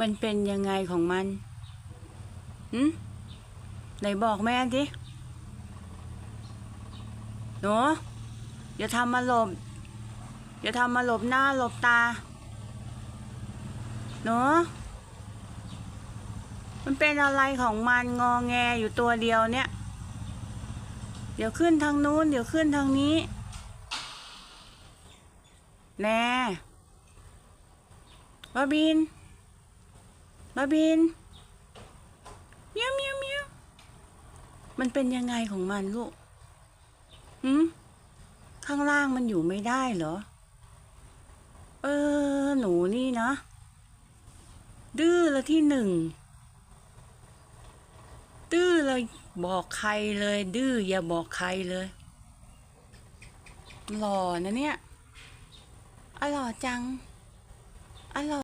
มันเป็นยังไงของมันหืมไหนบอกแม่ดิหนูอย่าทำมาหลบ อย่าทำมาหลบหน้าหลบตาหนูมันเป็นอะไรของมันงอแงอยู่ตัวเดียวเนี่ย เดี๋ยวขึ้นทางนู้น เดี๋ยวขึ้นทางนี้ แน่บาบิน บาบินเมียวเมียวเมียวมันเป็นยังไงของมันลูกหืมข้างล่างมันอยู่ไม่ได้เหรอ เออ หนูนี่นะ ดื้อละที่หนึ่ง ดื้อเลยบอกใครเลย ดื้ออย่าบอกใครเลยหล่อนะเนี่ยอร่อยจังอร่อย